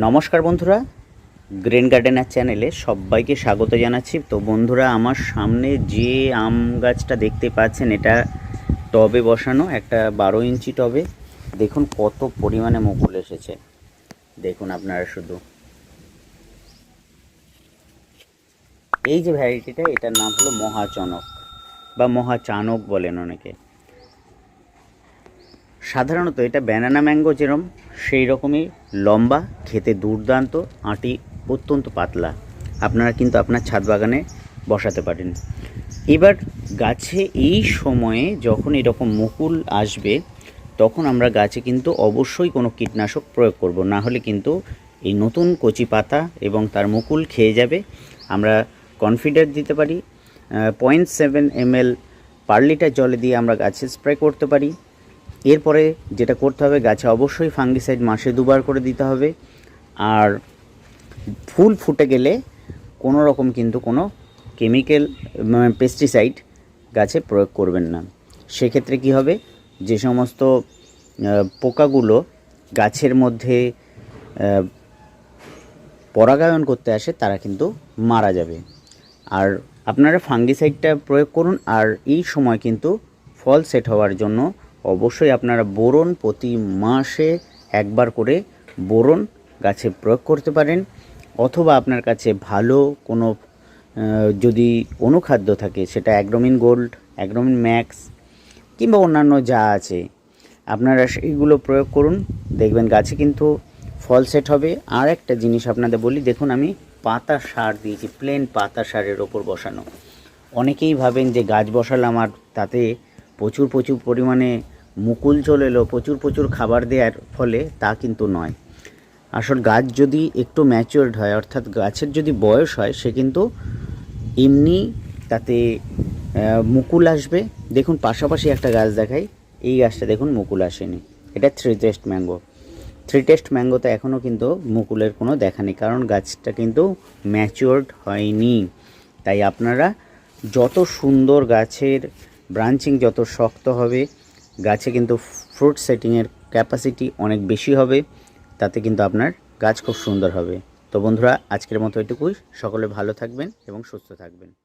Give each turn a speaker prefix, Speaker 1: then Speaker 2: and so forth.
Speaker 1: নমস্কার বন্ধুরা grain gardener চ্যানেলে সবাইকে স্বাগত জানাচ্ছি। তো বন্ধুরা, আমার সামনে যে আম গাছটা দেখতে পাচ্ছেন, এটা টবে বসানো, একটা বারো ইঞ্চি টবে। দেখুন কত পরিমাণে মুকুল এসেছে। দেখুন আপনারা শুধু। এই যে ভ্যারাইটিটা এটার নাম হলো মহাচনক বা মহাচানক বলেন অনেকে। সাধারণত এটা ব্যানানা ম্যাঙ্গো যেরম, সেই রকমই লম্বা, খেতে দুর্দান্ত, আঁটি অত্যন্ত পাতলা। আপনারা কিন্তু আপনার ছাদ বাগানে বসাতে পারেন। এবার গাছে এই সময়ে যখন এরকম মুকুল আসবে, তখন আমরা গাছে কিন্তু অবশ্যই কোনো কীটনাশক প্রয়োগ করব। না হলে কিন্তু এই নতুন কচি পাতা এবং তার মুকুল খেয়ে যাবে। আমরা কনফিডেন্ট দিতে পারি। Point seven ML per litre জলে দিয়ে আমরা গাছে স্প্রে করতে পারি। এরপরে যেটা করতে হবে, গাছে অবশ্যই ফাঙ্গিসাইড মাসে দুবার করে দিতে হবে। আর ফুল ফুটে গেলে কোনো রকম কিন্তু কোনো কেমিক্যাল পেস্টিসাইড গাছে প্রয়োগ করবেন না। সেক্ষেত্রে কি হবে? যে সমস্ত পোকাগুলো গাছের মধ্যে পরাগায়ন করতে আসে, তারা কিন্তু মারা যাবে। আর আপনারা ফাঙ্গিসাইডটা প্রয়োগ করুন, আর এই সময় কিন্তু ফল সেট হওয়ার জন্য অবশ্যই আপনারা বোরন প্রতি মাসে একবার করে বোরন গাছে প্রয়োগ করতে পারেন, অথবা আপনার কাছে ভালো কোনো যদি অনুখাদ্য থাকে, সেটা অ্যাগ্রোমিন গোল্ড, অ্যাগ্রোমিন ম্যাক্স, কিংবা অন্যান্য যা আছে, আপনারা সেইগুলো প্রয়োগ করুন। দেখবেন গাছে কিন্তু ফল সেট হবে। আর একটা জিনিস আপনাদের বলি, দেখুন আমি পাতা সার দিয়েছি, প্লেন পাতা সারের ওপর বসানো। অনেকেই ভাবেন যে গাছ বসালাম আর তাতে প্রচুর প্রচুর পরিমাণে মুকুল চলে এলো, প্রচুর প্রচুর খাবার দেওয়ার ফলে তা কিন্তু নয়। আসল গাছ যদি একটু ম্যাচিওর্ড হয়, অর্থাৎ গাছের যদি বয়স হয়, সে কিন্তু এমনি তাতে মুকুল আসবে। দেখুন, পাশাপাশি একটা গাছ দেখাই। এই গাছটা দেখুন, মুকুল আসেনি। এটা three test mango three test ম্যাঙ্গোতে এখনও কিন্তু মুকুলের কোনো দেখা নেই, কারণ গাছটা কিন্তু ম্যাচিওর্ড হয়নি। তাই আপনারা যত সুন্দর গাছের ব্রাঞ্চিং যত শক্ত হবে গাছে কিন্তু ফ্রুট সেটিংয়ের ক্যাপাসিটি অনেক বেশি হবে, তাতে কিন্তু আপনার গাছ খুব সুন্দর হবে। তো বন্ধুরা, আজকের মতো এটুকুই। সকলে ভালো থাকবেন এবং সুস্থ থাকবেন।